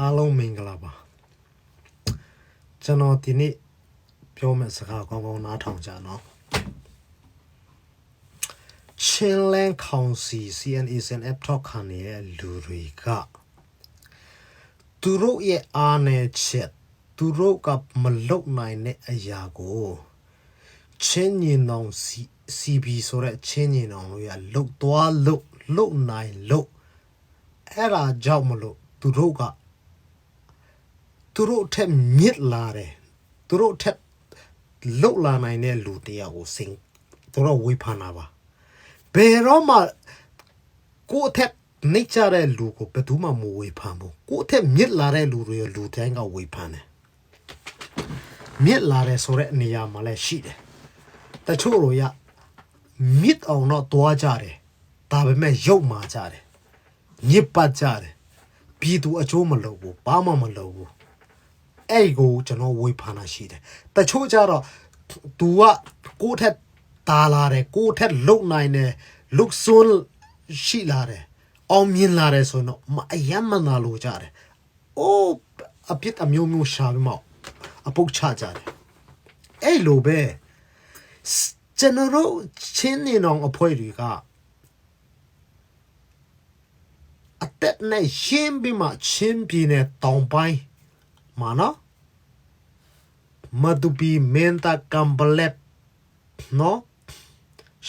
အားလုံးမင်္ဂလာပါကျွန်တော်ဒီနေ့ပြောမယ့်စကားကောင်းကောင်းနားထောင်ကြနော်ချင်းလန်ကောင်စီ CNA SNF ထောက်ခံနေတဲ့လူတွေကသူတို့ရဲ့အားနည်းချက်သူတို့ကမလုံနိုင်တဲ့အရာကိုချင်းညင်အောင် CB ဆိုတဲ့ချင်းညင်အောင်လို့ရလုတ်သွားလုတ်လုတ်နိုင်လုတ်အဲ့ဒါကြောင့်မလို့သူတို့က သူတို့အထက်မြစ်လာတယ်သူတို့အထက်လုတ်လာနိုင်တဲ့လူတရားကိုစင်သူတို့ဝေဖန်တာပါဘယ်တော့မှကိုယ့်အထက်နေကြတဲ့လူကိုဘယ်သူမှမဝေဖန်ဘူးကိုယ့်အထက်မြစ်လာတဲ့လူတွေလူတိုင်းကဝေဖန်တယ်မြစ်လာတယ်ဆိုတဲ့နေရာမှာလည်းရှိတယ်တချို့တို့ရမြစ်အောင်တော့တွားကြတယ်ဒါပေမဲ့ရုပ်မာကြတယ်ညစ်ပတ်ကြတယ်ပြည်သူအကျိုးမလုပ်ဘူးဘာမှမလုပ်ဘူး အဲ့ကိုကျွန်တော်ဝေဖန်တာရှိတယ်တချို့ကြတော့ तू ကကိုယ့်ထက်တာလာတယ်ကိုယ့်ထက်လုံနိုင်တယ်လုတ်စွန်းရှိလာတယ်အောင်မြင်လာတယ်ဆိုတော့မအယမ်းမနာလို့ကြတယ်အိုးအပြစ်အမျိုးမျိုးရှာပြီးမှအပုတ်ချကြတယ်အဲ့လိုပဲကျွန်တော်တို့ချင်းနေအောင်အဖွဲတွေကအတက်နဲ့ရှင်းပြီးမှချင်းပြင်းနဲ့တောင်ပိုင်း မာနော်မတူပီမင်တာကမ်ဘလက်နော်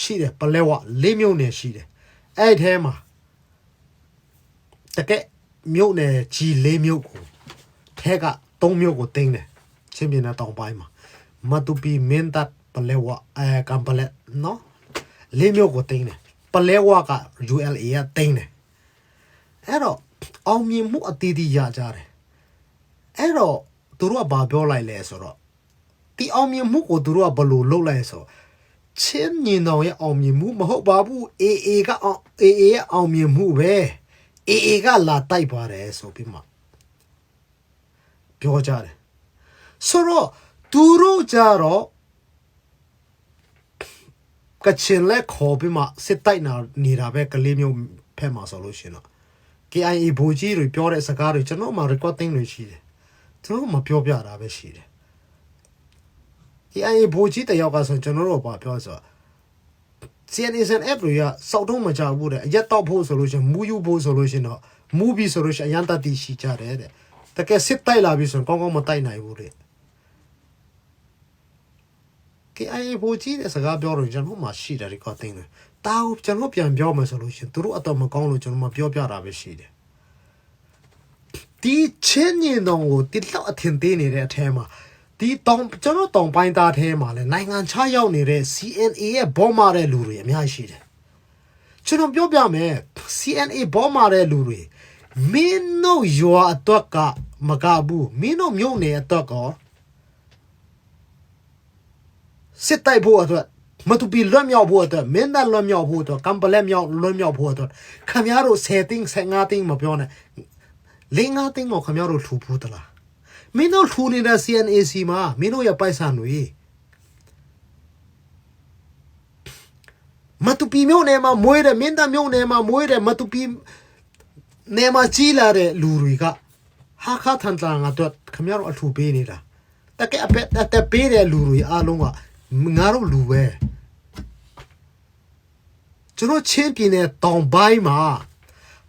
ရှိတယ်ပလဲဝလေးမျိုးနဲ့ရှိတယ်အဲ့ထဲမှာတကက်မြို့နယ်ကြီးလေးမျိုးကိုထဲက၃မျိုးကိုတင်းတယ်ချင်းပြင်းတဲ့တောင်ပိုင်းမှာမတူပီမင်တာပလဲဝအဲကမ်ဘလက်နော်လေးမျိုးကိုတင်းတယ်ပလဲဝက ULA ကတင်းတယ်အဲ့တော့အောင်မြင်မှုအတီးတီးရကြတယ် အဲ့တော့သူတို့ကဘာပြောလိုက်လဲဆိုတော့ဒီအောင်မြင်မှုကိုသူတို့ကဘယ်လိုလုပ်လိုက်ဆိုချင်းညင်တော်ရဲ့အောင်မြင်မှုမဟုတ်ပါဘူး AA ကအောင် AA ရဲ့အောင်မြင်မှုပဲ AA ကလာတိုက်ပါတယ်ဆိုပြီးမှပြောကြတယ်ဆိုတော့သူတို့ကြတော့ကချင်လက်ခေါ်ပြီးမှစစ်တိုက်နာနေတာပဲကလေးမျိုးဖက်မှာဆိုလို့ရှိရင်တော့ KIA ဘူကြီးတွေပြောတဲ့စကားတွေကျွန်တော်မှ recording တွေရှိတယ် ကျွန်တော်မပြောပြတာပဲရှိတယ် KIA ဘူကြီးတယောက်ကဆိုကျွန်တော်တို့ဘာပြောဆို CNSN app တွေကစောက်တော့မကြဘူးတဲ့အရက်တော့ဖို့ဆိုလို့ရှိရင်မူယူဖို့ဆိုလို့ရှိရင်တော့မူဘီဆိုလို့ရှိရင်အရန်တတိရှိကြတယ်တဲ့တကယ်စစ်တိုက်လာပြီဆိုရင်ကောင်းကောင်းမတိုက်နိုင်ဘူးတဲ့ KIA ဘူကြီးတဲ့စကားပြောတော့ကျွန်တော်မှရှိတယ် recording တွေတာကိုကျွန်တော်ပြန်ပြောမယ်ဆိုလို့ရှိရင်သူတို့အတော့မကောင်းလို့ကျွန်တော်မပြောပြတာပဲရှိတယ် ဒီချင်းညင်တော်ကိုတိလောက်အထင်သေးနေတဲ့အထဲမှာဒီတောင်ကျွန်တော်တောင်ပိုင်းသားထဲမှာလဲနိုင်ငံခြားရောက်နေတဲ့ CNA ရဲ့ဘောမာတဲ့လူတွေအများကြီးရှိတယ်ကျွန်တော်ပြောပြမယ် CNA ဘောမာတဲ့လူတွေမင်းတို့ရွာအတွက်ကမကဘူးမင်းတို့မြို့နယ်အတွက်ကစစ်တိုက်ဖို့အတွက်မတူပီလွတ်မြောက်ဖို့အတွက်မင်းသားလွတ်မြောက်ဖို့အတွက်ကမ်ပလက်မြောက်လွတ်မြောက်ဖို့အတွက်ခင်ဗျားတို့10တင်း15တင်းမပြောနဲ့ ၄၅တင်းတော့ခင်ဗျားတို့ထူဖို့တလားမင်းတို့ထူနေတဲ့ CNAC မှာမင်းတို့ရဲ့ပိုက်ဆံတွေမတူပီမျိုးနယ်မှာမွေးတယ်မင်းသားမျိုးနယ်မှာမွေးတယ်မတူပီနယ်မှာကြီးလာတဲ့လူတွေကဟာခါထန်တန်ငါတို့ခင်ဗျားတို့အထူပေးနေတာတကယ်အပက်အတက်ပေးတဲ့လူတွေအားလုံးကငါတို့လူပဲကျွန်တော်ချင်းပြင်းတဲ့တောင်ပိုင်းမှာ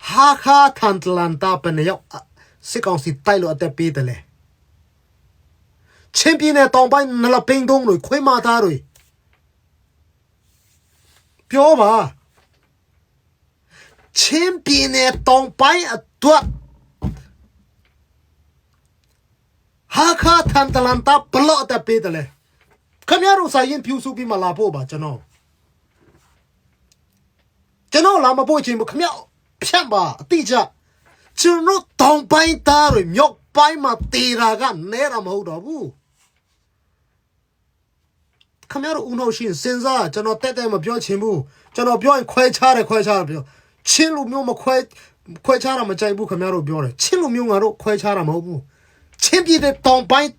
ဟာခါထန်တလန်တာပနေရောက်စစ်ကောင်စီတိုက်လို့အသက်ပေးတယ်လေချင်းပြင်းတဲ့တောင်ပိုင်းနလပိန်တုံးတွေခွေးမသားတွေပြောပါချင်းပြင်းတဲ့တောင်ပိုင်းအတွက်ဟာခါထန်တလန်တာဘလော့အသက်ပေးတယ်လေခမရတို့စာရင်ဖြူစုပြီးမလာဖို့ပါကျွန်တော်ကျွန်တော်လာမဖို့ချင်းမခမရ ဖြတ်ပါအတိအကျကျွန်တော်တောင်ပိုင်းသားတွေမြောက်ပိုင်းမှာတေတာကနဲတာမဟုတ်တော့ဘူးခမရတို့ဦးနှောက်ရှင်စဉ်းစားကျွန်တော်တက်တက်မပြောချင်ဘူးကျွန်တော်ပြောရင်ခွဲခြားတယ်ခွဲခြားတယ်ပြောချင်းလူမျိုးမခွဲခွဲခြားတာမကြိုက်ဘူးခမရတို့ပြောတယ်ချင်းလူမျိုးငါတို့ခွဲခြားတာမဟုတ်ဘူးချင်းပြည်တဲ့တောင်ပိုင်း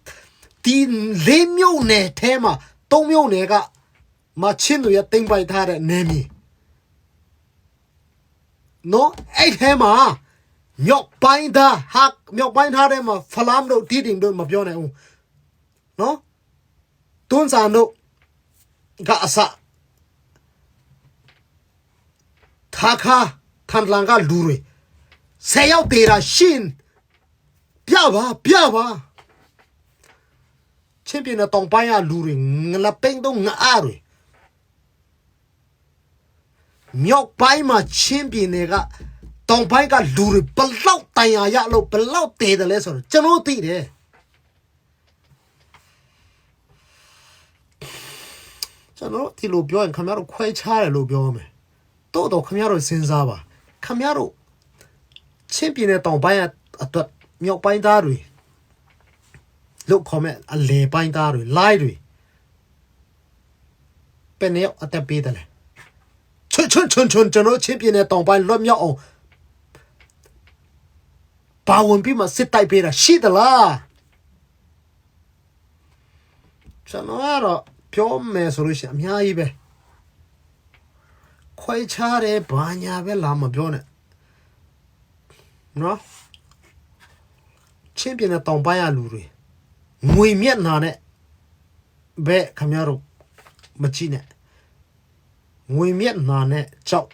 ဒီလေးမျိုးနယ်ထဲမှာသုံးမျိုးနယ်ကမချင်းတို့ရတိမ့်ပိုက်ထားတဲ့နယ်မြေ နော်အဲ့ထဲမှာမြောက်ပိုင်းသားဟာမြောက်ပိုင်းသားထဲမှာဖလမ်တို့တီတင်တို့မပြောနိုင်ဘူးနော်တွန်းစာတို့ကအစထာခါထန်လန်ကလူတွေဆယ်ယောက်တေတာရှင်ပြပါပြပါချင်းပြင်းတဲ့တောင်ပိုင်းကလူတွေငလပိန်တော့ငအားတွေ မြောက်ပိုင်းမှာချင်းပြင်းတွေကတောင်ပိုင်းကလူတွေဘလောက်တန်ရာရလို့ဘလောက်တေတယ်လဲဆိုတော့ကျွန်တော်သိတယ်ကျွန်တော်ဒီလိုပြောရင်ခင်ဗျားတို့ခွဲခြားတယ်လို့ပြောမယ်တိုးတော့ခင်ဗျားတို့စဉ်းစားပါခင်ဗျားတို့ချင်းပြင်းတဲ့တောင်ပိုင်းကအတွက်မြောက်ပိုင်းသားတွေလို့ခေါ်မဲ့အလေပိုင်းသားတွေ line တွေပင်ရောက်အတက်ပေးတယ်လေ ချွတ်ချွတ်ချွတ်ချွတ်ကျွန်တော်ချင်းပြင်းတဲ့တောင်ပိုင်းလွတ်မြောက်အောင်ပါဝင်ပြီးမှစစ်တိုက်ပေးတာရှိသလားကျွန်တော်ကတော့ပြောမယ်ဆိုလို့ရှိရင်အများကြီးပဲခွဲခြားတယ်ဘာညာပဲလာမပြောနဲ့နော်ချင်းပြင်းတဲ့တောင်ပိုင်းရလူတွေငွေမျက်နှာနဲ့ဘဲခမရတို့မကြည့်နဲ့ ငွေမျက်နှာနဲ့ကြောက်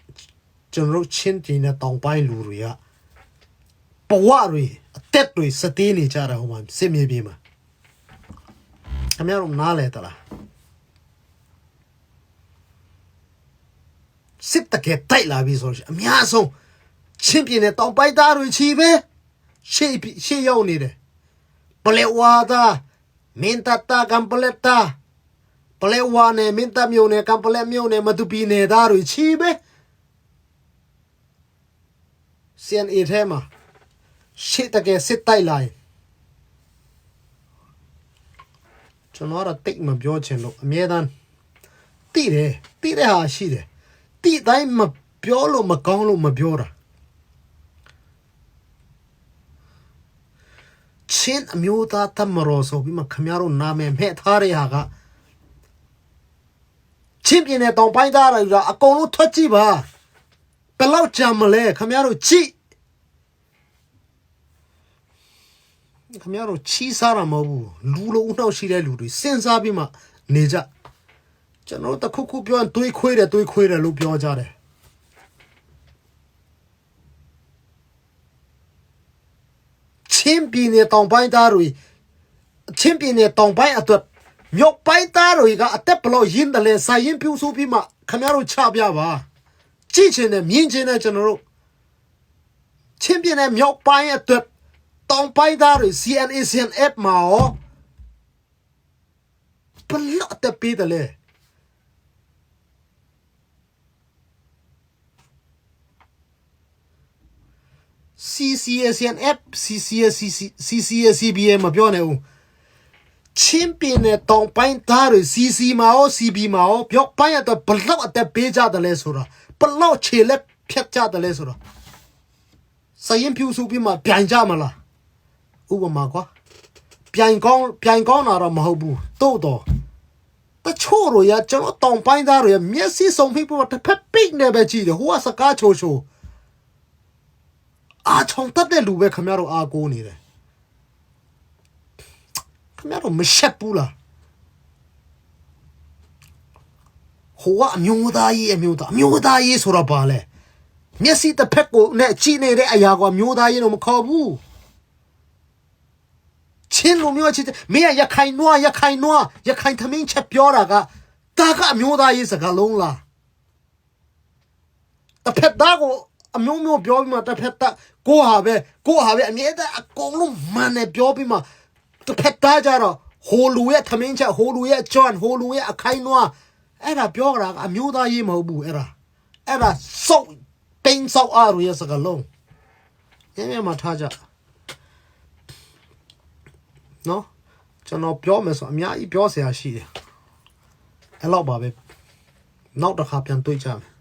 ကျွန်တော်တို့ချင်းတင်တဲ့တောင်ပိုင်းလူတွေကဘဝတွေအသက်တွေစသေးနေကြတာဟိုမှာစစ်မြေပြင်မှာခမရတို့နားလဲတလားစစ်တကယ်တိုက်လာပြီဆိုလို့ရှိရင်အများဆုံးချင်းပြင်းတဲ့တောင်ပိုင်းသားတွေချီပဲရှေ့ပြီးရှေ့ရောက်နေတယ် Pelewada, minta ta kampeleta. Pelewane, minta mione, kampele mione, matupine daru chibe. Sian i thema. Shit ta ke sit tai lai. ကျွန်တော်ကတော့တိတ်မပြောချင်လို့အမြဲတမ်းတိတယ်တိတဲ့ဟာရှိတယ်တိတိုင်းမပြောလို့မကောင်းလို့မပြောတာချင်းအမျိုးသားတမရောဆိုပြီးမှခမရတို့နာမည်မဲ့ထားရဟာက ချင်းပြင်းတဲ့တောင်ပိုင်းသားတွေက အကုန်လုံးထွက်ကြည့်ပါဘယ်လောက်ကြာမလဲခမရတို့ကြည့်ခမရတို့ချီးစားတာမဟုတ်ဘူးလူလုံးနှောက်ရှိတဲ့လူတွေစဉ်းစားပြီးမှနေကြကျွန်တော်တို့တစ်ခုခုပြောရင်တွေးခွေးတယ်တွေးခွေးတယ်လို့ပြောကြတယ်ချင်းပြည်နယ်တောင်ပိုင်းသားတွေချင်းပြည်နယ်တောင်ပိုင်းအတွက် မြောက်ပိုင်းသားတွေကအသက်ဘလို့ရင်းတယ်လဲစာရင်ပြူစုပြီးမှခမရတို့ချပြပါကြည့်ချင်တယ်မြင်ချင်တယ်ကျွန်တော်တို့ချင်းပြည်နယ်မြောက်ပိုင်းအတွက်တောင်ပိုင်းသားတွေ CNA CNF မှာရောဘလို့အသက်ပေးတယ်လဲ CCSNF CCSCBA မပြောနိုင်ဘူး ချင်းပင်နဲ့တောင်ပိုင်းသားတွေ CC မှာရော CB မှာရောပြောပိုင်းရတော့ဘလောက်အသက်ပေးကြတယ်လဲဆိုတာဘလောက်ခြေလက်ဖြတ်ကြတယ်လဲဆိုတာစရင်ဖြူစုပြီးမှပြန်ကြမလားဥပမာကွာပြန်ကောင်းပြန်ကောင်းတာတော့မဟုတ်ဘူးတို့တော့တချို့တို့ရကျွန်တော်တောင်ပိုင်းသားတွေမျက်စိစုံဖိဖို့တစ်ဖက်ပိတ်နေပဲကြည့်တယ်ဟိုကစကားချိုချိုအာချုံတက်တဲ့လူပဲခမရတို့အာကိုနေတယ် ခမရတို့မရှက်ဘူးလားဟိုကအမျိုးသားကြီးအမျိုးသားအမျိုးသားကြီးဆိုတော့ဘာလဲမျက်စိတစ်ဖက်ကိုနဲ့ကြည့်နေတဲ့အရာကအမျိုးသားကြီးတော့မခေါ်ဘူးချင်းလိုမျိုးချစ်မင်းရခိုင်နွားရခိုင်နွားရခိုင်သမင်းချက်ပြောတာကဒါကအမျိုးသားကြီးစကားလုံးလားတစ်ဖက်သားကိုအမျိုးမျိုးပြောပြီးမှတစ်ဖက်သားကိုဟာပဲကိုဟာပဲအမြဲတမ်းအကုန်လုံးမှန်တယ်ပြောပြီးမှ တစ်ဖက်သားကြတော့ဟိုလူရဲ့သမင်းချက်ဟိုလူရဲ့ဂျွန်ဟိုလူရဲ့အခိုင်နွားအဲ့ဒါပြောတာကအမျိုးသားရေးမဟုတ်ဘူးအဲ့ဒါအဲ့ဒါစောက်ပိန်းစောက်အားရရဲ့စကလုံးညညမှာထားကြနော်ကျွန်တော်ပြောမယ်ဆိုအများကြီးပြောစရာရှိတယ်အဲ့လောက်ပါပဲနောက်တစ်ခါပြန်တွေ့ကြမယ်